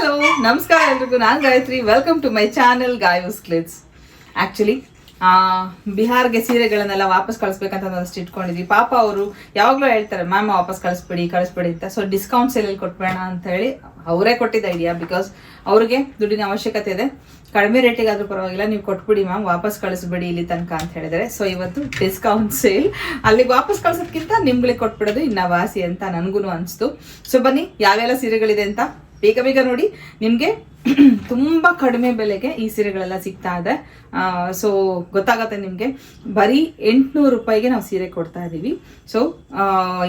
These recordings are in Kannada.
ಹಲೋ ನಮಸ್ಕಾರ ಎಲ್ರಿಗೂ. ನಾನು Gayathri. Welcome to my channel Gayu's ಕ್ಲಿಟ್ಸ್ actually ಬಿಹಾರ್ಗೆ ಸೀರೆಗಳನ್ನೆಲ್ಲ ವಾಪಸ್ ಕಳಿಸ್ಬೇಕಂತ ಅಷ್ಟು ಇಟ್ಕೊಂಡಿದ್ವಿ. ಪಾಪ ಅವರು ಯಾವಾಗಲೂ ಹೇಳ್ತಾರೆ ಮ್ಯಾಮ್ ವಾಪಸ್ ಕಳಿಸ್ಬಿಡಿ ಕಳಿಸ್ಬಿಡಿ ಅಂತ. ಸೊ ಡಿಸ್ಕೌಂಟ್ ಸೇಲಲ್ಲಿ ಕೊಟ್ಬೇಡ ಅಂತ ಹೇಳಿ ಅವರೇ ಕೊಟ್ಟಿದ್ದ ಐಡಿಯಾ ಬಿಕಾಸ್ ಅವ್ರಿಗೆ ದುಡ್ಡಿನ ಅವಶ್ಯಕತೆ ಇದೆ. ಕಡಿಮೆ ರೇಟಿಗಾದ್ರೂ ಪರವಾಗಿಲ್ಲ, ನೀವು ಕೊಟ್ಬಿಡಿ ಮ್ಯಾಮ್ ವಾಪಸ್ ಕಳಿಸ್ಬಿಡಿ ಇಲ್ಲಿ ತನಕ ಅಂತ ಹೇಳಿದರೆ ಸೊ ಇವತ್ತು ಡಿಸ್ಕೌಂಟ್ ಸೇಲ್ ಅಲ್ಲಿ ವಾಪಸ್ ಕಳ್ಸೋದ್ಕಿಂತ ನಿಮ್ಗಳಿಗೆ ಕೊಟ್ಬಿಡೋದು ಇನ್ನ ವಾಸಿ ಅಂತ ನನಗೂ ಅನಿಸ್ತು. ಸೊ ಬನ್ನಿ ಯಾವೆಲ್ಲ ಸೀರೆಗಳಿದೆ ಅಂತ? ಬೇಗ ಬೇಗ ನೋಡಿ. ನಿಮಗೆ ತುಂಬ ಕಡಿಮೆ ಬೆಲೆಗೆ ಈ ಸೀರೆಗಳೆಲ್ಲ ಸಿಗ್ತಾ ಇದೆ. ಸೊ ಗೊತ್ತಾಗತ್ತೆ ನಿಮಗೆ. ಬರೀ ಎಂಟುನೂರು ರೂಪಾಯಿಗೆ ನಾವು ಸೀರೆ ಕೊಡ್ತಾ ಇದ್ದೀವಿ ಸೊ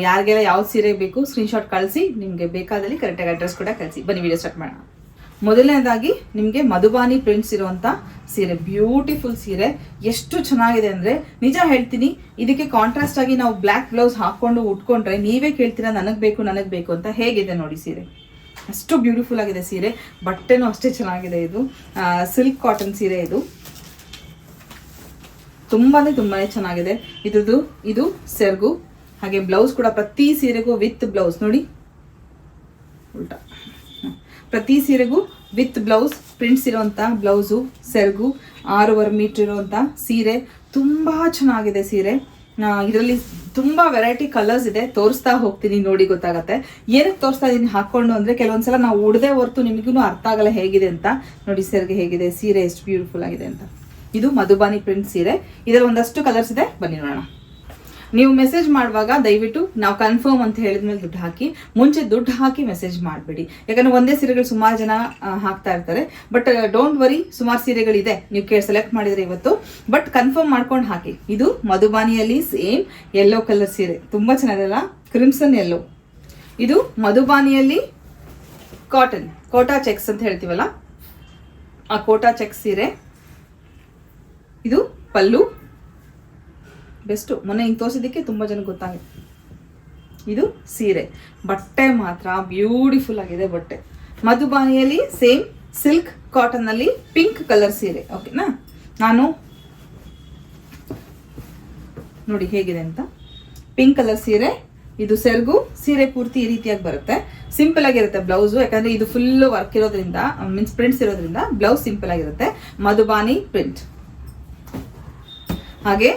ಯಾರಿಗೆಲ್ಲ ಯಾವ ಸೀರೆ ಬೇಕು ಸ್ಕ್ರೀನ್ಶಾಟ್ ಕಳಿಸಿ, ನಿಮಗೆ ಬೇಕಾದಲ್ಲಿ ಕರೆಕ್ಟಾಗಿ ಅಡ್ರೆಸ್ ಕೂಡ ಕಳಿಸಿ. ಬನ್ನಿ ವಿಡಿಯೋ ಸ್ಟಾರ್ಟ್ ಮಾಡೋಣ. ಮೊದಲನೇದಾಗಿ ನಿಮಗೆ ಮಧುಬಾನಿ ಪ್ರಿಂಟ್ಸ್ ಇರುವಂಥ ಸೀರೆ ಬ್ಯೂಟಿಫುಲ್ ಸೀರೆ. ಎಷ್ಟು ಚೆನ್ನಾಗಿದೆ ಅಂದರೆ, ನಿಜ ಹೇಳ್ತೀನಿ, ಇದಕ್ಕೆ ಕಾಂಟ್ರಾಸ್ಟ್ ಆಗಿ ನಾವು ಬ್ಲ್ಯಾಕ್ ಬ್ಲೌಸ್ ಹಾಕ್ಕೊಂಡು ಉಟ್ಕೊಂಡ್ರೆ ನೀವೇ ಕೇಳ್ತೀರಾ ನನಗೆ ಬೇಕು ನನಗೆ ಬೇಕು ಅಂತ ಹೇಗಿದೆ ನೋಡಿ ಸೀರೆ. ಅಷ್ಟು ಬ್ಯೂಟಿಫುಲ್ ಆಗಿದೆ ಸೀರೆ. ಬಟ್ಟೆನೂ ಅಷ್ಟೇ ಚೆನ್ನಾಗಿದೆ ಇದು. ಸಿಲ್ಕ್ ಕಾಟನ್ ಸೀರೆ ಇದು. ತುಂಬಾನೇ ತುಂಬಾನೇ ಚೆನ್ನಾಗಿದೆ. ಇದ್ರದ್ದು ಇದು ಸೆರ್ಗು, ಹಾಗೆ ಬ್ಲೌಸ್ ಕೂಡ ಪ್ರತಿ ಸೀರೆಗೂ ವಿತ್ ಬ್ಲೌಸ್ ನೋಡಿ. ಉಲ್ಟಾ. ಪ್ರತಿ ಸೀರೆಗೂ ವಿತ್ ಬ್ಲೌಸ್ ಪ್ರಿಂಟ್ಸ್ ಇರುವಂತ ಬ್ಲೌಸು ಸೆರ್ಗು, ಆರೂವರೆ ಮೀಟರ್ ಇರುವಂತ ಸೀರೆ. ತುಂಬಾ ಚೆನ್ನಾಗಿದೆ ಸೀರೆ. ಇದರಲ್ಲಿ ತುಂಬಾ ವೆರೈಟಿ ಕಲರ್ಸ್ ಇದೆ. ತೋರಿಸ್ತಾ ಹೋಗ್ತೀನಿ ನೋಡಿ ಗೊತ್ತಾಗತ್ತೆ. ಏನಕ್ಕೆ ತೋರಿಸ್ತಾ ಇದೀನಿ ಹಾಕೊಂಡು ಅಂದ್ರೆ ಕೆಲವೊಂದ್ಸಲ ನಾವು ಉಡದೆ ಹೊರತು ನಿಮಗೂ ಅರ್ಥ ಆಗಲ್ಲ ಹೇಗಿದೆ ಅಂತ. ನೋಡಿ ಸೆರ್ಗೆ ಹೇಗಿದೆ, ಸೀರೆ ಎಷ್ಟು ಬ್ಯೂಟಿಫುಲ್ ಆಗಿದೆ ಅಂತ. ಇದು ಮಧುಬಾನಿ ಪ್ರಿಂಟ್ ಸೀರೆ. ಇದರಲ್ಲಿ ಒಂದಷ್ಟು ಕಲರ್ಸ್ ಇದೆ. ಬನ್ನಿ ನೋಡೋಣ. ನೀವು ಮೆಸೇಜ್ ಮಾಡುವಾಗ ದಯವಿಟ್ಟು ನಾವು ಕನ್ಫರ್ಮ್ ಅಂತ ಹೇಳಿದ್ಮೇಲೆ ದುಡ್ಡು ಹಾಕಿ, ಮುಂಚೆ ದುಡ್ಡು ಹಾಕಿ ಮೆಸೇಜ್ ಮಾಡಬೇಡಿ. ಯಾಕಂದ್ರೆ ಒಂದೇ ಸೀರೆಗಳು ಸುಮಾರು ಜನ ಹಾಕ್ತಾ ಇರ್ತಾರೆ. ಬಟ್ ಡೋಂಟ್ ವರಿ ಸುಮಾರು ಸೀರೆಗಳಿದೆ. ನೀವು ಕೇಳಿ ಸೆಲೆಕ್ಟ್ ಮಾಡಿದ್ರೆ ಇವತ್ತು. ಬಟ್ ಕನ್ಫರ್ಮ್ ಮಾಡ್ಕೊಂಡು ಹಾಕಿ. ಇದು ಮಧುಬಾನಿಯಲ್ಲಿ ಸೇಮ್ ಯೆಲ್ಲೋ ಕಲರ್ ಸೀರೆ. ತುಂಬಾ ಚೆನ್ನಾಗಿರಲ್ಲ? ಕ್ರಿಮ್ಸನ್ ಯೆಲ್ಲೋ ಇದು ಮಧುಬಾನಿಯಲ್ಲಿ ಕಾಟನ್ ಕೋಟಾ ಚೆಕ್ಸ್ ಅಂತ ಹೇಳ್ತೀವಲ್ಲ? ಆ ಕೋಟಾ ಚೆಕ್ ಸೀರೆ. ಇದು ಪಲ್ಲು. ಬೆಸ್ಟು. ಮೊನ್ನೆ ಹಿಂಗೆ ತೋರಿಸಿದ್ದಕ್ಕೆ ತುಂಬ ಜನ ಗೊತ್ತಾಗಿದೆ ಇದು ಸೀರೆ. ಬಟ್ಟೆ ಮಾತ್ರ ಬ್ಯೂಟಿಫುಲ್ ಆಗಿದೆ ಬಟ್ಟೆ. ಮಧುಬಾನಿಯಲ್ಲಿ ಸೇಮ್ ಸಿಲ್ಕ್ ಕಾಟನ್ನಲ್ಲಿ ಪಿಂಕ್ ಕಲರ್ ಸೀರೆ. ಓಕೆನಾ ನಾನು ನೋಡಿ ಹೇಗಿದೆ ಅಂತ. ಪಿಂಕ್ ಕಲರ್ ಸೀರೆ, ಇದು ಸೆರ್ಗು ಸೀರೆ ಪೂರ್ತಿ ಈ ರೀತಿಯಾಗಿ ಬರುತ್ತೆ. ಸಿಂಪಲ್ ಆಗಿರುತ್ತೆ ಬ್ಲೌಸು ಯಾಕಂದ್ರೆ ಇದು ಫುಲ್ ವರ್ಕ್ ಇರೋದ್ರಿಂದ ಮೀನ್ಸ್ ಪ್ರಿಂಟ್ಸ್ ಇರೋದ್ರಿಂದ ಬ್ಲೌಸ್ ಸಿಂಪಲ್ ಆಗಿರುತ್ತೆ. ಮಧುಬಾನಿ ಪ್ರಿಂಟ್ ಹಾಗೆ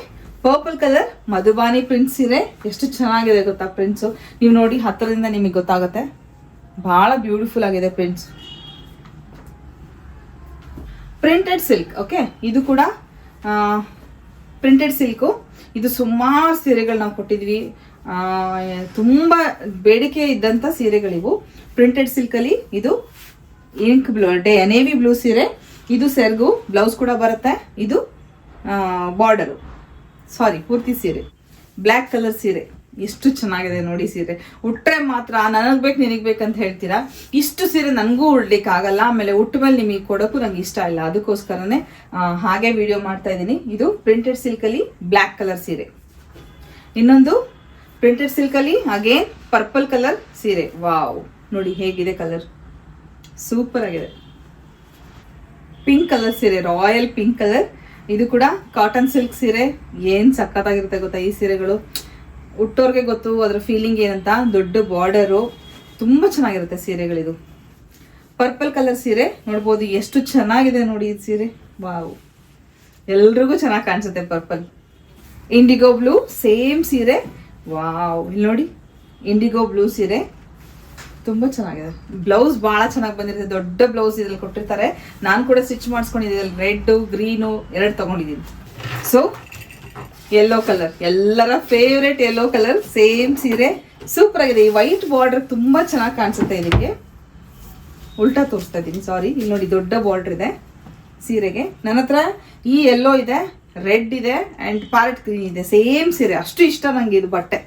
ಪರ್ಪಲ್ ಕಲರ್ ಮಧುಬಾನಿ ಪ್ರಿಂಟ್ ಸೀರೆ ಎಷ್ಟು ಚೆನ್ನಾಗಿದೆ ಗೊತ್ತಾ ಪ್ರಿಂಟ್ಸು ನೀವು ನೋಡಿ ಹತ್ತಿರದಿಂದ ನಿಮಗೆ ಗೊತ್ತಾಗುತ್ತೆ. ಬಹಳ ಬ್ಯೂಟಿಫುಲ್ ಆಗಿದೆ ಪ್ರಿಂಟ್ಸ್ ಪ್ರಿಂಟೆಡ್ ಸಿಲ್ಕ್ ಓಕೆ ಇದು ಕೂಡ ಪ್ರಿಂಟೆಡ್ ಸಿಲ್ಕು ಇದು ಸುಮಾರು ಸೀರೆಗಳು ನಾವು ಕೊಟ್ಟಿದ್ವಿ. ತುಂಬ ಬೇಡಿಕೆ ಇದ್ದಂಥ ಸೀರೆಗಳಿವು. ಪ್ರಿಂಟೆಡ್ ಸಿಲ್ಕಲ್ಲಿ ಇದು ink blue day navy blue ಸೀರೆ. ಇದು ಸೆರ್ಗು ಬ್ಲೌಸ್ ಕೂಡ ಬರುತ್ತೆ. ಇದು ಬಾರ್ಡರು ಸಾರಿ ಪೂರ್ತಿ ಸೀರೆ ಬ್ಲ್ಯಾಕ್ ಕಲರ್ ಸೀರೆ ಎಷ್ಟು ಚೆನ್ನಾಗಿದೆ ನೋಡಿ ಸೀರೆ. ಉಟ್ಟರೆ ಮಾತ್ರ ನನಗೆ ಬೇಕು, ನಿನಗೆ ಬೇಕಂತ ಹೇಳ್ತೀರಾ? ಇಷ್ಟು ಸೀರೆ ನನಗೂ ಉಡ್ಲಿಕ್ಕೆ ಆಗಲ್ಲ. ಆಮೇಲೆ ಉಟ್ಟ ಮೇಲೆ ನಿಮಗೆ ಕೊಡೋಕ್ಕೂ ನಂಗೆ ಇಷ್ಟ ಇಲ್ಲ. ಅದಕ್ಕೋಸ್ಕರನೇ ಹಾಗೆ ವಿಡಿಯೋ ಮಾಡ್ತಾ ಇದ್ದೀನಿ. ಇದು ಪ್ರಿಂಟೆಡ್ ಸಿಲ್ಕಲ್ಲಿ ಬ್ಲ್ಯಾಕ್ ಕಲರ್ ಸೀರೆ. ಇನ್ನೊಂದು ಪ್ರಿಂಟೆಡ್ ಸಿಲ್ಕಲ್ಲಿ ಅಗೇನ್ ಪರ್ಪಲ್ ಕಲರ್ ಸೀರೆ. ವಾವ್ ನೋಡಿ ಹೇಗಿದೆ ಕಲರ್ ಸೂಪರ್ ಆಗಿದೆ. ಪಿಂಕ್ ಕಲರ್ ಸೀರೆ ರಾಯಲ್ ಪಿಂಕ್ ಕಲರ್ ಇದು ಕೂಡ ಕಾಟನ್ ಸಿಲ್ಕ್ ಸೀರೆ. ಏನು ಸಖತ್ತಾಗಿರುತ್ತೆ ಗೊತ್ತಾ ಈ ಸೀರೆಗಳು? ಉಟ್ಟೋರ್ಗೆ ಗೊತ್ತು, ಅದ್ರ ಫೀಲಿಂಗ್ ಏನಂತ? ದೊಡ್ಡ ಬಾರ್ಡರು ತುಂಬಾ ಚೆನ್ನಾಗಿರುತ್ತೆ ಸೀರೆಗಳಿದು. ಪರ್ಪಲ್ ಕಲರ್ ಸೀರೆ, ನೋಡ್ಬೋದು ಎಷ್ಟು ಚೆನ್ನಾಗಿದೆ ನೋಡಿ ಈ ಸೀರೆ. ವಾವ್. ಎಲ್ರಿಗೂ ಚೆನ್ನಾಗಿ ಕಾಣಿಸುತ್ತೆ ಪರ್ಪಲ್ ಇಂಡಿಗೋ ಬ್ಲೂ ಸೇಮ್ ಸೀರೆ. ವಾವ್. ಇಲ್ಲಿ ನೋಡಿ ಇಂಡಿಗೋ ಬ್ಲೂ ಸೀರೆ. ತುಂಬಾ ಚೆನ್ನಾಗಿದೆ. ಬ್ಲೌಸ್ ಬಹಳ ಚೆನ್ನಾಗಿ ಬಂದಿರುತ್ತೆ. ದೊಡ್ಡ ಬ್ಲೌಸ್ ಇದ್ರಲ್ಲಿ ಕೊಟ್ಟಿರ್ತಾರೆ. ನಾನು ಕೂಡ ಸ್ಟಿಚ್ ಮಾಡಿಸ್ಕೊಂಡಿದ್ದೀನಿ ರೆಡ್ ಗ್ರೀನು ಎರಡು ತಗೊಂಡಿದ್ದೀನಿ. ಸೊ ಯೆಲ್ಲೋ ಕಲರ್ ಎಲ್ಲರ ಫೇವ್ರೆಟ್ ಯೆಲ್ಲೋ ಕಲರ್ ಸೇಮ್ ಸೀರೆ. ಸೂಪರ್ ಆಗಿದೆ. ಈ ವೈಟ್ ಬಾರ್ಡರ್ ತುಂಬಾ ಚೆನ್ನಾಗಿ ಕಾಣಿಸುತ್ತೆ ಇದಕ್ಕೆ. ಉಲ್ಟಾ ತೋರಿಸ್ತಾ ಇದ್ದೀನಿ. ಸಾರಿ ಇಲ್ಲಿ ನೋಡಿ ದೊಡ್ಡ ಬಾರ್ಡರ್ ಇದೆ ಸೀರೆಗೆ. ನನ್ನ ಹತ್ರ ಈ ಎಲ್ಲೋ ಇದೆ ರೆಡ್ ಇದೆ ಆ್ಯಂಡ್ ಪ್ಯಾರೆಟ್ ಗ್ರೀನ್ ಇದೆ. ಸೇಮ್ ಸೀರೆ. ಅಷ್ಟು ಇಷ್ಟ ನನಗೆ ಇದು ಬಟ್ಟೆ.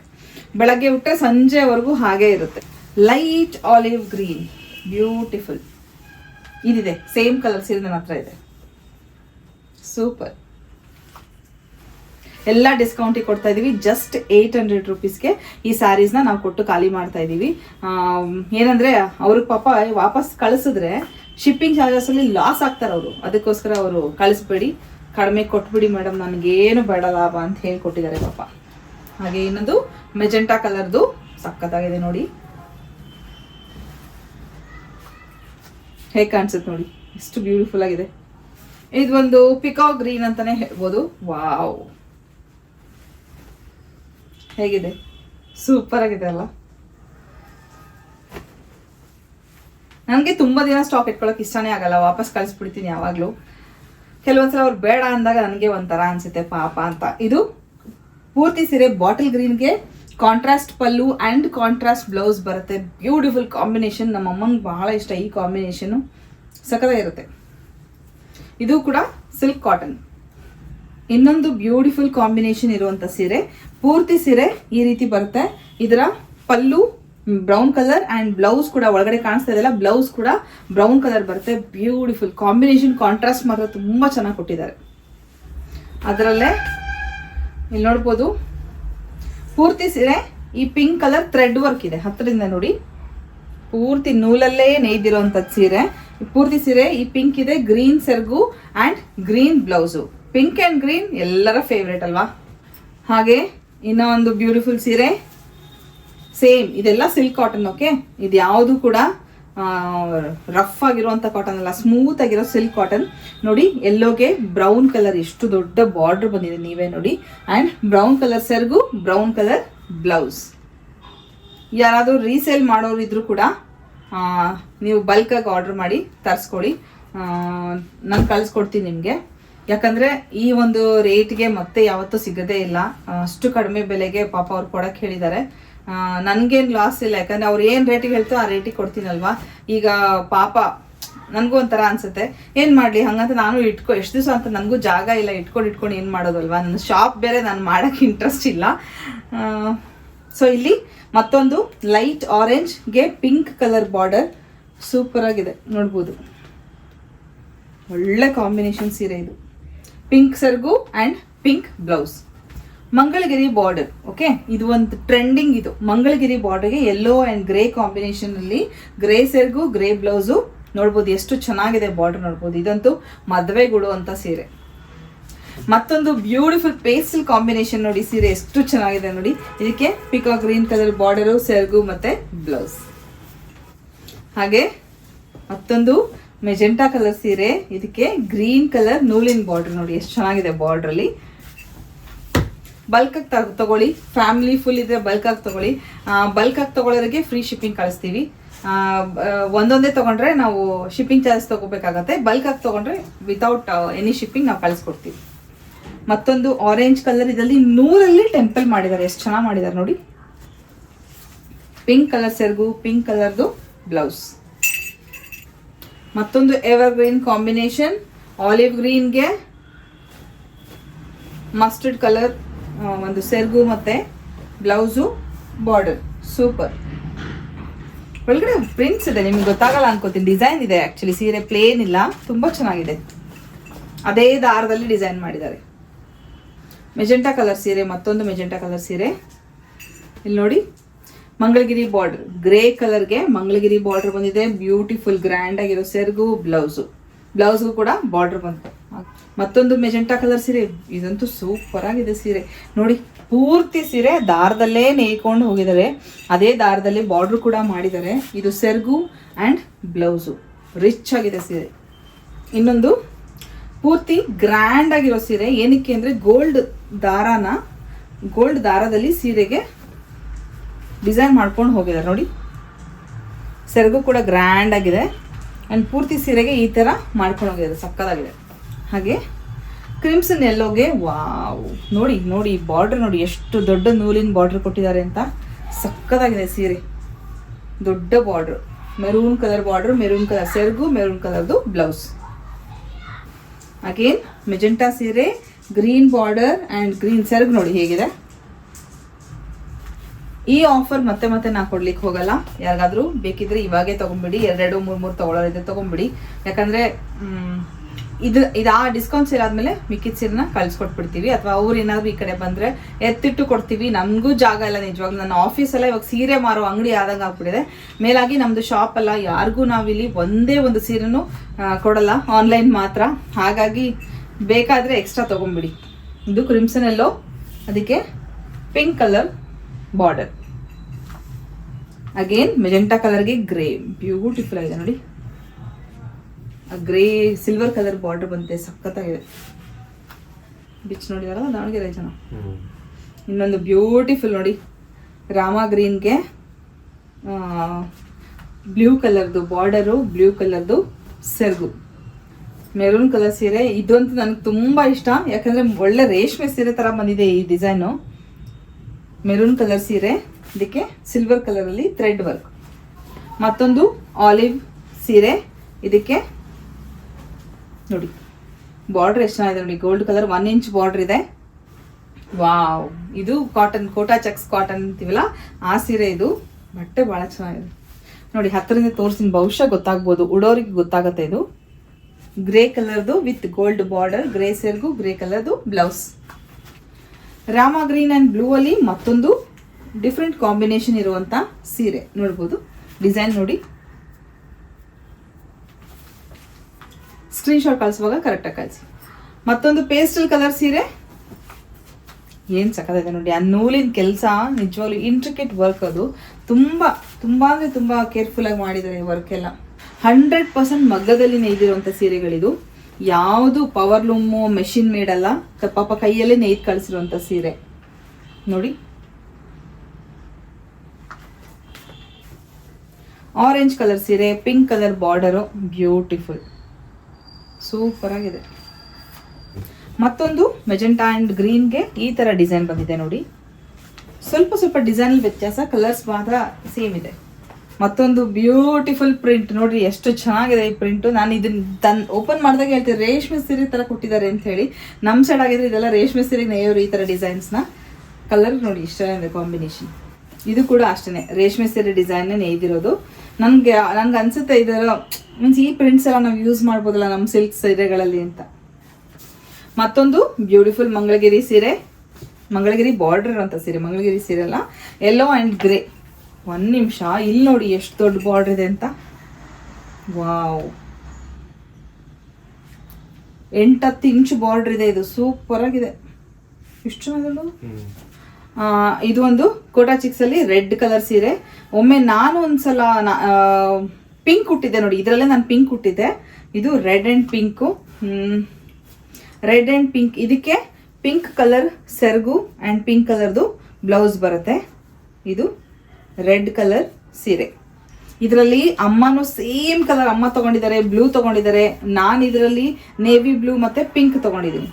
ಬೆಳಗ್ಗೆ ಉಟ್ಟರೆ ಸಂಜೆವರೆಗೂ ಹಾಗೇ ಇರುತ್ತೆ. ಲೈಟ್ ಆಲಿವ್ ಗ್ರೀನ್ ಬ್ಯೂಟಿಫುಲ್ ಇದಿದೆ ಸೇಮ್ ಕಲರ್ ಸೀರೆ ನನ್ನ ಹತ್ರ ಇದೆ. ಸೂಪರ್ ಎಲ್ಲ ಡಿಸ್ಕೌಂಟಿಗೆ ಕೊಡ್ತಾ ಇದೀವಿ. ಜಸ್ಟ್ ಏಯ್ಟ್ ಹಂಡ್ರೆಡ್ ರುಪೀಸ್ಗೆ ಈ ಸ್ಯಾರೀಸ್ನ ನಾವು ಕೊಟ್ಟು ಖಾಲಿ ಮಾಡ್ತಾ ಇದೀವಿ. ಏನಂದ್ರೆ ಅವ್ರಿಗೆ ಪಾಪ ವಾಪಸ್ ಕಳಿಸಿದ್ರೆ ಶಿಪ್ಪಿಂಗ್ ಚಾರ್ಜಸಲ್ಲಿ ಲಾಸ್ ಆಗ್ತಾರೆ ಅವರು. ಅದಕ್ಕೋಸ್ಕರ ಅವರು ಕಳಿಸ್ಬೇಡಿ. ಕಡಿಮೆ ಕೊಟ್ಬಿಡಿ ಮೇಡಮ್ ನನಗೇನು ಬೇಡ ಲಾಭ ಅಂತ ಹೇಳಿ ಕೊಟ್ಟಿದ್ದಾರೆ ಪಾಪ. ಹಾಗೆ ಇನ್ನೊಂದು ಮೆಜೆಂಟಾ ಕಲರ್ದು ಸಕ್ಕತ್ತಾಗಿದೆ ನೋಡಿ. ಹೇಗೆ ಕಾಣಿಸುತ್ತೆ ನೋಡಿ. ಎಷ್ಟು ಬ್ಯೂಟಿಫುಲ್ ಆಗಿದೆ. ಇದು ಒಂದು ಪಿಕಾ ಗ್ರೀನ್ ಅಂತಾನೆ ಹೇಳ್ಬೋದು. ವಾವ್ ಹೇಗಿದೆ? ಸೂಪರ್ ಆಗಿದೆ ಅಲ್ಲ. ನನಗೆ ತುಂಬಾ ದಿನ ಸ್ಟಾಕ್ ಇಟ್ಕೊಳ್ಳೋಕೆ ಇಷ್ಟನೇ ಆಗಲ್ಲ. ವಾಪಸ್ ಕಳಿಸ್ಬಿಡ್ತೀನಿ ಯಾವಾಗಲೂ. ಕೆಲವೊಂದ್ಸಲ ಅವ್ರು ಬೇಡ ಅಂದಾಗ ನನಗೆ ಒಂಥರ ಅನ್ಸುತ್ತೆ ಪಾಪ ಅಂತ. ಇದು ಪೂರ್ತಿ ಸೀರೆ bottle ಗ್ರೀನ್ಗೆ contrast pallu and contrast blouse ಬರುತ್ತೆ. ಬ್ಯೂಟಿಫುಲ್ ಕಾಂಬಿನೇಷನ್ ನಮ್ಮ ಅಮ್ಮಂಗೆ ಬಹಳ ಇಷ್ಟ ಈ ಕಾಂಬಿನೇಷನು ಸಖತ್ತಾಗಿರುತ್ತೆ ಇದು ಕೂಡ ಸಿಲ್ಕ್ ಕಾಟನ್ ಇನ್ನೊಂದು ಬ್ಯೂಟಿಫುಲ್ ಕಾಂಬಿನೇಷನ್ ಇರುವಂತ ಸೀರೆ. ಪೂರ್ತಿ ಸೀರೆ ಈ ರೀತಿ ಬರುತ್ತೆ. ಇದರ pallu brown colour and blouse ಕೂಡ ಒಳಗಡೆ ಕಾಣಿಸ್ತಾ ಇದೆಲ್ಲ ಬ್ಲೌಸ್ ಕೂಡ ಬ್ರೌನ್ ಕಲರ್ ಬರುತ್ತೆ. ಬ್ಯೂಟಿಫುಲ್ ಕಾಂಬಿನೇಷನ್ ಕಾಂಟ್ರಾಸ್ಟ್ ಮಾತ್ರ ತುಂಬಾ ಚೆನ್ನಾಗಿ ಕೊಟ್ಟಿದ್ದಾರೆ. ಅದರಲ್ಲೇ, ಇಲ್ಲಿ ನೋಡ್ಬೋದು ಪೂರ್ತಿ ಸೀರೆ, ಈ ಪಿಂಕ್ ಕಲರ್ ಥ್ರೆಡ್ ವರ್ಕ್ ಇದೆ. ಹತ್ತರಿಂದ ನೋಡಿ. ಪೂರ್ತಿ ನೂಲಲ್ಲೇ ನೇಯ್ದಿರುವಂಥದ್ದು ಸೀರೆ. ಪೂರ್ತಿ ಸೀರೆ, ಈ ಪಿಂಕ್ ಇದೆ green ಸೆರ್ಗು and green blouse pink and green ಎಲ್ಲರ ಫೇವ್ರೇಟ್ ಅಲ್ವಾ? ಹಾಗೆ ಇನ್ನೂ ಒಂದು ಬ್ಯೂಟಿಫುಲ್ ಸೀರೆ. ಸೇಮ್ ಇದೆಲ್ಲ ಸಿಲ್ಕ್ ಕಾಟನ್ ಓಕೆ ಇದು ಯಾವುದು ಕೂಡ ರಫ್ ಆಗಿರುವಂಥ ಕಾಟನ್ ಅಲ್ಲ ಸ್ಮೂತ್ ಆಗಿರೋ ಸಿಲ್ಕ್ ಕಾಟನ್ ನೋಡಿ ಎಲ್ಲೋಗೆ ಬ್ರೌನ್ ಕಲರ್ ಎಷ್ಟು ದೊಡ್ಡ ಬಾರ್ಡರ್ ಬಂದಿದೆ, ನೀವೇ ನೋಡಿ. ಆ್ಯಂಡ್ ಬ್ರೌನ್ ಕಲರ್ ಸೆರ್ಗು ಬ್ರೌನ್ ಕಲರ್ ಬ್ಲೌಸ್ ಯಾರಾದರೂ ರೀಸೇಲ್ ಮಾಡೋರು ಇದ್ರು ಕೂಡ ನೀವು ಬಲ್ಕಾಗಿ ಆರ್ಡರ್ ಮಾಡಿ ತರಿಸ್ಕೊಡಿ. ನಾನು ಕಳಿಸ್ಕೊಡ್ತೀನಿ ನಿಮಗೆ. ಯಾಕಂದರೆ ಈ ಒಂದು ರೇಟ್ಗೆ ಮತ್ತೆ ಯಾವತ್ತೂ ಸಿಗೋದೇ ಇಲ್ಲ. ಅಷ್ಟು ಕಡಿಮೆ ಬೆಲೆಗೆ ಪಾಪ ಅವ್ರು ಕೊಡೋಕ್ಕೆ ಹೇಳಿದ್ದಾರೆ. ನನಗೇನು ಲಾಸ್ ಇಲ್ಲ. ಯಾಕಂದರೆ ಅವ್ರು ಏನು ರೇಟಿಗೆ ಹೇಳ್ತೋ ಆ ರೇಟಿಗೆ ಕೊಡ್ತೀನಲ್ವಾ? ಈಗ ಪಾಪ, ನನಗೂ ಒಂಥರ ಅನ್ಸುತ್ತೆ. ಏನು ಮಾಡಲಿ? ಹಂಗಂತ ನಾನು ಇಟ್ಕೊ, ಎಷ್ಟು ದಿವಸ ಅಂತ ನನಗೂ ಜಾಗ ಇಲ್ಲ. ಇಟ್ಕೊಂಡು ಇಟ್ಕೊಂಡು ಏನು ಮಾಡೋದಲ್ವಾ? ನನ್ನ ಶಾಪ್ ಬೇರೆ, ನಾನು ಮಾಡೋಕ್ಕೆ ಇಂಟ್ರೆಸ್ಟ್ ಇಲ್ಲ. ಸೊ ಇಲ್ಲಿ ಮತ್ತೊಂದು ಲೈಟ್ ಆರೆಂಜ್ಗೆ ಪಿಂಕ್ ಕಲರ್ ಬಾರ್ಡರ್ ಸೂಪರ್ ಆಗಿದೆ. ನೋಡ್ಬೋದು. ಒಳ್ಳೆ ಕಾಂಬಿನೇಷನ್ ಸೀರೆ ಇದು. Pink ಸರ್ಗು and pink blouse Mangalagiri border okay ಇದು ಒಂದು ಟ್ರೆಂಡಿಂಗ್ ಇದು. ಮಂಗಳಗಿರಿ ಬಾರ್ಡರ್ಗೆ ಯೆಲ್ಲೋ ಆ್ಯಂಡ್ ಗ್ರೇ ಕಾಂಬಿನೇಷನ್ ಅಲ್ಲಿ ಗ್ರೇ ಸೆರ್ಗು ಗ್ರೇ ಬ್ಲೌಸು ನೋಡ್ಬೋದು, ಎಷ್ಟು ಚೆನ್ನಾಗಿದೆ ಬಾರ್ಡರ್ ನೋಡ್ಬೋದು. ಇದಂತೂ ಮದುವೆಗಳು ಅಂತ ಸೀರೆ. ಮತ್ತೊಂದು ಬ್ಯೂಟಿಫುಲ್ ಪೇಸ್ಟಲ್ ಕಾಂಬಿನೇಷನ್ ನೋಡಿ, ಸೀರೆ ಎಷ್ಟು ಚೆನ್ನಾಗಿದೆ ನೋಡಿ. ಇದಕ್ಕೆ ಪಿಕಾ ಗ್ರೀನ್ ಕಲರ್ ಬಾರ್ಡರು ಸೆರ್ಗು ಮತ್ತೆ ಬ್ಲೌಸ್ ಹಾಗೆ ಮತ್ತೊಂದು ಮೆಜೆಂಟಾ ಕಲರ್ ಸೀರೆ, ಇದಕ್ಕೆ ಗ್ರೀನ್ ಕಲರ್ ನೂಲಿನ ಬಾರ್ಡರ್ ನೋಡಿ, ಎಷ್ಟು ಚೆನ್ನಾಗಿದೆ ಬಾರ್ಡರ್ ಅಲ್ಲಿ. ಬಲ್ಕಾಗಿ ತಗ ತಗೊಳ್ಳಿ. ಫ್ಯಾಮಿಲಿ ಫುಲ್ ಇದ್ರೆ ಬಲ್ಕಾಗಿ ತಗೊಳ್ಳಿ. ಬಲ್ಕಾಗಿ ತಗೊಳ್ಳೋರಿಗೆ ಫ್ರೀ ಶಿಪ್ಪಿಂಗ್ ಕಳಿಸ್ತೀವಿ. ಒಂದೊಂದೇ ತಗೊಂಡ್ರೆ ನಾವು ಶಿಪ್ಪಿಂಗ್ ಚಾರ್ಜ್ ತಗೋಬೇಕಾಗತ್ತೆ. ಬಲ್ಕಾಗಿ ತಗೊಂಡ್ರೆ ವಿತೌಟ್ ಎನಿ ಶಿಪ್ಪಿಂಗ್ ನಾವು ಕಳಿಸ್ಕೊಡ್ತೀವಿ. ಮತ್ತೊಂದು ಆರೆಂಜ್ ಕಲರ್ ಇದರಲ್ಲಿ ನೂರಲ್ಲಿ ಟೆಂಪಲ್ ಮಾಡಿದ್ದಾರೆ. ಎಷ್ಟು ಚೆನ್ನಾಗಿ ಮಾಡಿದ್ದಾರೆ ನೋಡಿ. ಪಿಂಕ್ ಕಲರ್ ಸೆರ್ಗು ಪಿಂಕ್ ಕಲರ್ದು ಬ್ಲೌಸ್ ಮತ್ತೊಂದು ಎವರ್ ಗ್ರೀನ್ ಕಾಂಬಿನೇಷನ್ ಆಲಿವ್ ಗ್ರೀನ್ಗೆ ಮಸ್ಟರ್ಡ್ ಕಲರ್ ಒಂದು ಸೆರ್ಗು ಮತ್ತೆ ಬ್ಲೌಸು ಬಾರ್ಡರ್. ಸೂಪರ್. ಒಳಗಡೆ ಪ್ರಿಂಟ್ಸ್ ಇದೆ, ನಿಮ್ಗೆ ಗೊತ್ತಾಗಲ್ಲ ಅನ್ಕೋತೀನಿ. ಡಿಸೈನ್ ಇದೆ ಆ್ಯಕ್ಚುಲಿ ಸೀರೆ ಪ್ಲೇನ್ ಇಲ್ಲ, ತುಂಬ ಚೆನ್ನಾಗಿದೆ. ಅದೇ ದಾರದಲ್ಲಿ ಡಿಸೈನ್ ಮಾಡಿದ್ದಾರೆ. ಮೆಜೆಂಟಾ ಕಲರ್ ಸೀರೆ, ಮತ್ತೊಂದು ಮೆಜೆಂಟಾ ಕಲರ್ ಸೀರೆ. ಇಲ್ಲಿ ನೋಡಿ, ಮಂಗಳಗಿರಿ ಬಾರ್ಡರ್ ಗ್ರೇ ಕಲರ್ಗೆ ಮಂಗಳಗಿರಿ ಬಾರ್ಡರ್ ಬಂದಿದೆ. ಬ್ಯೂಟಿಫುಲ್ ಗ್ರ್ಯಾಂಡ್ ಆಗಿರೋ ಸೆರ್ಗು, ಬ್ಲೌಸು. ಬ್ಲೌಸ್ಗೂ ಕೂಡ ಬಾರ್ಡರ್ ಬಂತು ಮತ್ತೊಂದು ಮೆಜೆಂಟಾ ಕಲರ್ ಸೀರೆ. ಇದಂತೂ ಸೂಪರ್ ಆಗಿದೆ ಸೀರೆ. ನೋಡಿ, ಪೂರ್ತಿ ಸೀರೆ ದಾರದಲ್ಲೇ ನೇಯ್ಕೊಂಡು ಹೋಗಿದ್ದಾರೆ. ಅದೇ ದಾರದಲ್ಲಿ ಬಾರ್ಡ್ರ್ ಕೂಡ ಮಾಡಿದ್ದಾರೆ. ಇದು ಸೆರ್ಗು ಆ್ಯಂಡ್ ಬ್ಲೌಸು ರಿಚ್ ಆಗಿದೆ ಸೀರೆ. ಇನ್ನೊಂದು, ಪೂರ್ತಿ ಗ್ರ್ಯಾಂಡ್ ಆಗಿರೋ ಸೀರೆ. ಏನಕ್ಕೆ ಅಂದರೆ ಗೋಲ್ಡ್ ದಾರಾನ ಗೋಲ್ಡ್ ದಾರದಲ್ಲಿ ಸೀರೆಗೆ ಡಿಸೈನ್ ಮಾಡ್ಕೊಂಡು ಹೋಗಿದ್ದಾರೆ. ನೋಡಿ, ಸೆರಗು ಕೂಡ ಗ್ರ್ಯಾಂಡ್ ಆಗಿದೆ. ಆ್ಯಂಡ್ ಪೂರ್ತಿ ಸೀರೆಗೆ ಈ ಥರ ಮಾಡ್ಕೊಂಡು ಹೋಗಿದ್ದಾರೆ. ಸಕ್ಕದಾಗಿದೆ ಹಾಗೆ ಕ್ರಿಮ್ಸನ್ ಎಲ್ಲೋಗೆ, ವಾವ್. ನೋಡಿ ನೋಡಿ, ಬಾರ್ಡ್ರ್ ನೋಡಿ, ಎಷ್ಟು ದೊಡ್ಡ ನೂಲಿನ ಬಾರ್ಡ್ರ್ ಕೊಟ್ಟಿದ್ದಾರೆ ಅಂತ. ಸಕ್ಕದಾಗಿದೆ ಸೀರೆ. ದೊಡ್ಡ border. Maroon colour border, maroon colour ಸೆರಗು, ಮೆರೂನ್ ಕಲರ್ದು ಬ್ಲೌಸ್. ಅಗೇನ್, ಮೆಜೆಂಟಾ ಸೀರೆ, ಗ್ರೀನ್ ಬಾರ್ಡರ್ ಆ್ಯಂಡ್ ಗ್ರೀನ್ ಸೆರಗು ನೋಡಿ ಹೇಗಿದೆ. ಈ ಆಫರ್ ಮತ್ತೆ ಮತ್ತೆ ನಾ ಕೊಡ್ಲಿಕ್ಕೆ ಹೋಗಲ್ಲ. ಯಾರಿಗಾದ್ರೂ ಬೇಕಿದ್ರೆ ಇವಾಗೇ ತಗೊಂಬಿಡಿ, ಎರಡೆರಡು, ಮೂರು ಮೂರು ತಗೊಳ್ಳೋರಿದ್ರೆ ತಗೊಂಬಿಡಿ. ಯಾಕಂದ್ರೆ ಇದು ಇದು ಆ ಡಿಸ್ಕೌಂಟ್ ಸೇಲ್ ಮಿಕ್ಕಿದ ಸೀರೆನ ಕಳ್ಸಿಕೊಟ್ಬಿಡ್ತೀವಿ. ಅಥವಾ ಅವ್ರು ಏನಾದ್ರು ಈ ಕಡೆ ಬಂದ್ರೆ ಎತ್ತಿಟ್ಟು ಕೊಡ್ತೀವಿ. ನಮಗೂ ಜಾಗ ಇಲ್ಲ ನಿಜವಾಗ್ಲೂ. ನನ್ನ ಆಫೀಸ್ ಎಲ್ಲ ಇವಾಗ ಸೀರೆ ಮಾರೋ ಅಂಗಡಿ ಆದಂಗೆ ಆಗ್ಬಿಟ್ಟಿದೆ. ಮೇಲಾಗಿ ನಮ್ದು ಶಾಪ್ ಅಲ್ಲ, ಯಾರಿಗೂ ನಾವಿಲ್ಲಿ ಒಂದೇ ಒಂದು ಸೀರೆನೂ ಕೊಡಲ್ಲ. ಆನ್ಲೈನ್ ಮಾತ್ರ. ಹಾಗಾಗಿ ಬೇಕಾದ್ರೆ ಎಕ್ಸ್ಟ್ರಾ ತಗೊಂಬಿಡಿ. ಇದು ಕ್ರಿಮ್ಸನ್ ಎಲ್ಲೋ ಅದಕ್ಕೆ pink colour border again magenta ಕಲರ್ಗೆ grey beautiful ಆಗಿದೆ ನೋಡಿ. ಗ್ರೇ ಸಿಲ್ವರ್ ಕಲರ್ ಬಾರ್ಡರ್ ಬಂತೆ ಸಖತ್ತಾಗಿದೆ. ಬಿಚ್ ನೋಡಿದಾರಲ್ಲ ದಾವಣಗೆರೆ ಜನ. ಇನ್ನೊಂದು ಬ್ಯೂಟಿಫುಲ್ ನೋಡಿ ರಾಮ ಗ್ರೀನ್ಗೆ ಬ್ಲೂ ಕಲರ್ದು ಬಾರ್ಡರು ಬ್ಲೂ ಕಲರ್ದು ಸೆರಗು. ಮೆರೂನ್ ಕಲರ್ ಸೀರೆ ಇದಂತೂ ನನಗೆ ತುಂಬ ಇಷ್ಟ. ಯಾಕಂದರೆ ಒಳ್ಳೆ ರೇಷ್ಮೆ ಸೀರೆ ಥರ ಬಂದಿದೆ ಈ ಡಿಸೈನು. ಮೆರೂನ್ ಕಲರ್ ಸೀರೆ ಇದಕ್ಕೆ ಸಿಲ್ವರ್ ಕಲರಲ್ಲಿ ಥ್ರೆಡ್ ವರ್ಕ್ ಮತ್ತೊಂದು ಆಲಿವ್ ಸೀರೆ ಇದಕ್ಕೆ ನೋಡಿ. ಬಾರ್ಡರ್ ಎಷ್ಟು ಚೆನ್ನಾಗಿದೆ ನೋಡಿ. Gold colour one inch border ಇದೆ. ವಾವ್ ಇದು ಕಾಟನ್ ಕೋಟಾ ಚೆಕ್ಸ್ ಕಾಟನ್ ಅಂತೀವಲ್ಲ, ಆ ಸೀರೆ ಇದು. ಬಟ್ಟೆ ಭಾಳ ಚೆನ್ನಾಗಿದೆ. ನೋಡಿ ಹತ್ತರಿಂದ ತೋರಿಸಿನ ಬಹುಶಃ ಗೊತ್ತಾಗ್ಬೋದು. ಉಡೋರಿಗೆ ಗೊತ್ತಾಗತ್ತೆ ಇದು. ಗ್ರೇ ಕಲರ್ದು ವಿತ್ ಗೋಲ್ಡ್ ಬಾರ್ಡರ್ ಗ್ರೇ ಸೇರ್ಗೂ ಗ್ರೇ ಕಲರ್ದು blouse Rama green and blue ಅಲ್ಲಿ ಮತ್ತೊಂದು ಡಿಫ್ರೆಂಟ್ ಕಾಂಬಿನೇಷನ್ ಇರುವಂಥ ಸೀರೆ ನೋಡ್ಬೋದು. ಡಿಸೈನ್ ನೋಡಿ. ಸ್ಕ್ರೀನ್ ಶಾಟ್ ಕಳಿಸುವಾಗ ಕರೆಕ್ಟಾಗಿ ಕಳಿಸಿ. ಮತ್ತೊಂದು ಪೇಸ್ಟಲ್ ಕಲರ್ ಸೀರೆ. ಏನು ಸಕ್ಕತ್ತಾಗಿದೆ ನೋಡಿ, ಆ ನೂಲಿನ ಕೆಲಸ ನಿಜವಾಗ್ಲೂ ಇಂಟ್ರಿಕೇಟ್ ವರ್ಕ್ ಅದು. ತುಂಬ ತುಂಬ ಅಂದರೆ ತುಂಬ ಕೇರ್ಫುಲ್ಲಾಗಿ ಮಾಡಿದ್ದಾರೆ ವರ್ಕ್ ಎಲ್ಲ. ಹಂಡ್ರೆಡ್ ಪರ್ಸೆಂಟ್ ಮಗ್ಗದಲ್ಲಿ ನೇಯ್ದಿರುವಂಥ ಸೀರೆಗಳಿದು. ಯಾವುದು ಪವರ್ ಲೂಮು ಮೆಷಿನ್ ಮೇಡ್ ಅಲ್ಲ ಪಾಪ ಕೈಯಲ್ಲೇ ನೇಯ್ದು ಕಳಿಸಿರುವಂಥ ಸೀರೆ. ನೋಡಿ. ಆರೆಂಜ್ ಕಲರ್ ಸೀರೆ pink colour border beautiful super ಆಗಿದೆ. ಮತ್ತೊಂದು ಮೆಜೆಂಟಾ ಆ್ಯಂಡ್ ಗ್ರೀನ್ಗೆ ಈ ಥರ ಡಿಸೈನ್ ಬಂದಿದೆ ನೋಡಿ. ಸ್ವಲ್ಪ ಸ್ವಲ್ಪ ಡಿಸೈನ್ ವ್ಯತ್ಯಾಸ ಕಲರ್ಸ್ ಮಾತ್ರ ಸೇಮ್ ಇದೆ. ಮತ್ತೊಂದು ಬ್ಯೂಟಿಫುಲ್ ಪ್ರಿಂಟ್ ನೋಡ್ರಿ, ಎಷ್ಟು ಚೆನ್ನಾಗಿದೆ ಈ ಪ್ರಿಂಟು ನಾನು ಇದನ್ನ ತನ್ ಓಪನ್ ಮಾಡಿದಾಗ ಹೇಳ್ತೀನಿ, ರೇಷ್ಮೆ ಸೀರೆ ಥರ ಕೊಟ್ಟಿದ್ದಾರೆ ಅಂತ ಹೇಳಿ. ನಮ್ಮ ಸೈಡ್ ಆಗಿದ್ರೆ ಇದೆಲ್ಲ ರೇಷ್ಮೆ ಸೀರೆ ನೇಯೋರು ಈ ಥರ ಡಿಸೈನ್ಸ್ನ ಕಲರ್ ನೋಡಿ, ಇಷ್ಟ ಕಾಂಬಿನೇಷನ್ ಇದು ಕೂಡ ಅಷ್ಟೇ ರೇಷ್ಮೆ ಸೀರೆ ಡಿಸೈನ್ ನೇಯ್ದಿರೋದು. ನನಗೆ ನನಗೆ ಅನ್ಸುತ್ತೆ ಇದರ ಮೀನ್ಸ್ ಈ ಪ್ರಿಂಟ್ಸ್ ಎಲ್ಲ ನಾವು ಯೂಸ್ ಮಾಡ್ಬೋದಲ್ಲ ನಮ್ಮ ಸಿಲ್ಕ್ ಸೀರೆಗಳಲ್ಲಿ ಅಂತ. ಮತ್ತೊಂದು ಬ್ಯೂಟಿಫುಲ್ ಮಂಗಳಗಿರಿ ಸೀರೆ. ಮಂಗಳಗಿರಿ ಬಾರ್ಡರ್ ಅಂತ ಸೀರೆ, ಮಂಗಳಗಿರಿ ಸೀರೆ ಅಲ್ಲ? ಎಲ್ಲೋ ಆ್ಯಂಡ್ ಗ್ರೇ ಒಂದು ನಿಮಿಷ ಇಲ್ಲಿ ನೋಡಿ ಎಷ್ಟು ದೊಡ್ಡ ಬಾರ್ಡರ್ ಇದೆ ಅಂತ. ವಾವ್. ಎಂಟತ್ತು ಇಂಚ್ ಬಾರ್ಡರ್ ಇದೆ, ಇದು ಸೂಪರ್ ಆಗಿದೆ. ಎಷ್ಟು ಚೆನ್ನಾಗಿಲ್ಲ ಇದು ಒಂದು ಕೋಟಾ ಚಿಕ್ಸ್ ಅಲ್ಲಿ ರೆಡ್ ಕಲರ್ ಸೀರೆ. ಒಮ್ಮೆ ನಾನು ಒಂದ್ಸಲ ಪಿಂಕ್ ಹುಟ್ಟಿದ್ದೆ ನೋಡಿ, ಇದರಲ್ಲೇ ನಾನು ಪಿಂಕ್ ಹುಟ್ಟಿದ್ದೆ ಇದು red and pink. Red and pink, ಇದಕ್ಕೆ ಪಿಂಕ್ ಕಲರ್ ಸೆರಗು ಅಂಡ್ ಪಿಂಕ್ ಕಲರ್ದು ಬ್ಲೌಸ್ ಬರುತ್ತೆ. ಇದು ರೆಡ್ ಕಲರ್ ಸೀರೆ. ಇದರಲ್ಲಿ ಅಮ್ಮನೂ ಸೇಮ್ ಕಲರ್ ಅಮ್ಮ ತಗೊಂಡಿದ್ದಾರೆ, ಬ್ಲೂ ತಗೊಂಡಿದ್ದಾರೆ. ನಾನು ಇದರಲ್ಲಿ ನೇವಿ ಬ್ಲೂ ಮತ್ತೆ ಪಿಂಕ್ ತಗೊಂಡಿದ್ದೀನಿ.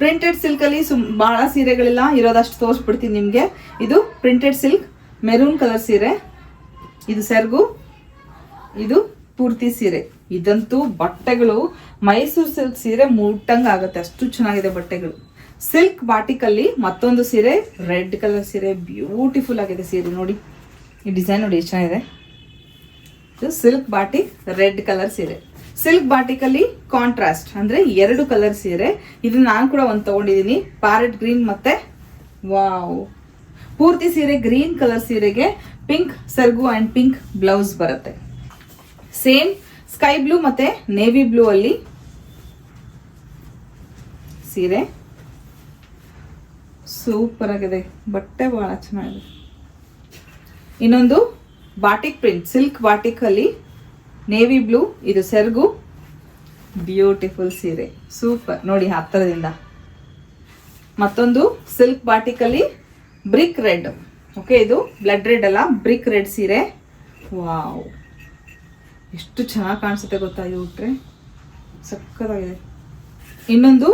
ಪ್ರಿಂಟೆಡ್ ಸಿಲ್ಕ್ ಅಲ್ಲಿ ಸುಮ್ ಬಹಳ ಸೀರೆಗಳೆಲ್ಲ ಇರೋದಷ್ಟು ತೋರಿಸ್ಬಿಡ್ತೀನಿ ನಿಮಗೆ. ಇದು ಪ್ರಿಂಟೆಡ್ ಸಿಲ್ಕ್ ಮೆರೂನ್ ಕಲರ್ ಸೀರೆ, ಇದು ಸೆರ್ಗು, ಇದು ಪೂರ್ತಿ ಸೀರೆ. ಇದಂತೂ ಬಟ್ಟೆಗಳು, ಮೈಸೂರು ಸಿಲ್ಕ್ ಸೀರೆ ಮುಟ್ಟಂಗ ಆಗುತ್ತೆ, ಅಷ್ಟು ಚೆನ್ನಾಗಿದೆ ಬಟ್ಟೆಗಳು. ಸಿಲ್ಕ್ ಬಾಟಿಕಲ್ಲಿ ಮತ್ತೊಂದು ಸೀರೆ, ರೆಡ್ ಕಲರ್ ಸೀರೆ ಬ್ಯೂಟಿಫುಲ್ ಆಗಿದೆ ಸೀರೆ ನೋಡಿ. ಈ ಡಿಸೈನ್ ನೋಡಿ, ಎಷ್ಟು ಚೆನ್ನಾಗಿದೆ. ಇದು ಸಿಲ್ಕ್ ಬಾಟಿಕ್ ರೆಡ್ ಕಲರ್ ಸೀರೆ. ಸಿಲ್ಕ್ ಬಾಟಿಕಲ್ಲಿ ಕಾಂಟ್ರಾಸ್ಟ್ ಅಂದ್ರೆ ಎರಡು ಕಲರ್ ಸೀರೆ ಇದು ನಾನು ಕೂಡ ಒಂದು ತಗೊಂಡಿದ್ದೀನಿ ಪ್ಯಾರೆಟ್ ಗ್ರೀನ್ ಮತ್ತೆ ವಾವ್ ಪೂರ್ತಿ ಸೀರೆ ಗ್ರೀನ್ ಕಲರ್ ಸೀರೆಗೆ ಪಿಂಕ್ ಸರ್ಗು ಅಂಡ್ ಪಿಂಕ್ ಬ್ಲೌಸ್ ಬರುತ್ತೆ. ಸೇಮ್ ಸ್ಕೈ ಬ್ಲೂ ಮತ್ತೆ ನೇವಿ ಬ್ಲೂ ಅಲ್ಲಿ ಸೀರೆ. ಸೂಪರ್ ಆಗಿದೆ. ಬಟ್ಟೆ ಬಹಳ ಚೆನ್ನಾಗಿದೆ. ಇನ್ನೊಂದು ಬಾಟಿಕ್ ಪ್ರಿಂಟ್ ಸಿಲ್ಕ್ ಬಾಟಿಕ್ ಅಲ್ಲಿ ನೇವಿ ಬ್ಲೂ ಇದು ಸೆರ್ಗು. ಬ್ಯೂಟಿಫುಲ್ ಸೀರೆ. ಸೂಪರ್ ನೋಡಿ ಹತ್ತಿರದಿಂದ. ಮತ್ತೊಂದು ಸಿಲ್ಕ್ ಬಾಟಿಕಲ್ಲಿ ಬ್ರಿಕ್ ರೆಡ್ ಓಕೆ ಇದು ಬ್ಲಡ್ ರೆಡ್ ಅಲ್ಲ ಬ್ರಿಕ್ ರೆಡ್ ಸೀರೆ. ವಾವ್ ಎಷ್ಟು ಚೆನ್ನಾಗಿ ಕಾಣಿಸುತ್ತೆ ಗೊತ್ತಾ ಇದು ಉಟ್ರೆ? ಸಕ್ಕತ್ತಾಗಿದೆ. ಇನ್ನೊಂದು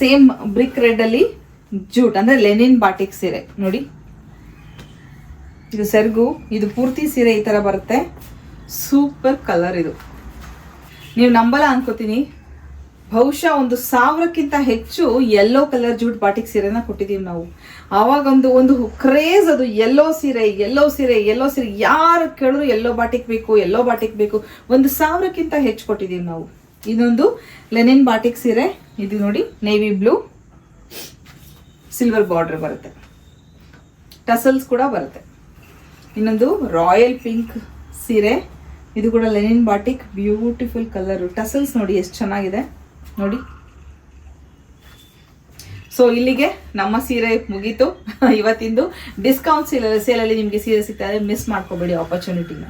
ಸೇಮ್ ಬ್ರಿಕ್ ರೆಡ್ ಅಲ್ಲಿ ಜೂಟ್ ಅಂದ್ರೆ ಲೆನಿನ್ ಬಾಟಿಕ್ ಸೀರೆ. ನೋಡಿ. ಇದು ಸೆರ್ಗು, ಇದು ಪೂರ್ತಿ ಸೀರೆ ಈ ತರ ಬರುತ್ತೆ. ಸೂಪರ್ ಕಲರ್ ಇದು. ನೀವು ನಂಬಲ್ಲ ಅನ್ಕೋತೀನಿ. ಬಹುಶಃ ಒಂದು ಸಾವಿರಕ್ಕಿಂತ ಹೆಚ್ಚು ಯೆಲ್ಲೋ ಕಲರ್ ಜೂಟ್ ಬಾಟಿಕ್ ಸೀರೆನ ಕೊಟ್ಟಿದ್ದೀವಿ ನಾವು. ಆವಾಗೊಂದು ಒಂದು ಕ್ರೇಜ್ ಅದು. ಯೆಲ್ಲೋ ಸೀರೆ ಯೆಲ್ಲೋ ಸೀರೆ ಯೆಲ್ಲೋ ಸೀರೆ. ಯಾರು ಕೇಳಿದ್ರು ಯೆಲ್ಲೋ ಬಾಟಿಕ್ ಬೇಕು ಯೆಲ್ಲೋ ಬಾಟಿಕ್ ಬೇಕು. ಒಂದು ಸಾವಿರಕ್ಕಿಂತ ಹೆಚ್ಚು ಕೊಟ್ಟಿದ್ದೀವಿ ನಾವು. ಇನ್ನೊಂದು ಲೆನಿನ್ ಬಾಟಿಕ್ ಸೀರೆ. ಇದು ನೋಡಿ ನೇವಿ ಬ್ಲೂ ಸಿಲ್ವರ್ ಬಾರ್ಡರ್ ಬರುತ್ತೆ. ಟಸಲ್ಸ್ ಕೂಡ ಬರುತ್ತೆ. ಇನ್ನೊಂದು ರಾಯಲ್ ಪಿಂಕ್ ಸೀರೆ. ಇದು ಕೂಡ linen batik, beautiful colour. Tassels ನೋಡಿ, ಎಷ್ಟು ಚೆನ್ನಾಗಿದೆ. ನೋಡಿ. ಸೊ ಇಲ್ಲಿಗೆ ನಮ್ಮ ಸೀರೆ ಮುಗೀತು. ಇವತ್ತಿಂದು ಡಿಸ್ಕೌಂಟ್ ಸೇಲ್ ಸೇಲಲ್ಲಿ ನಿಮಗೆ ಸೀರೆ ಸಿಗ್ತಾ ಇದೆ ಮಿಸ್ ಮಾಡ್ಕೋಬೇಡಿ ಆಪರ್ಚುನಿಟಿನ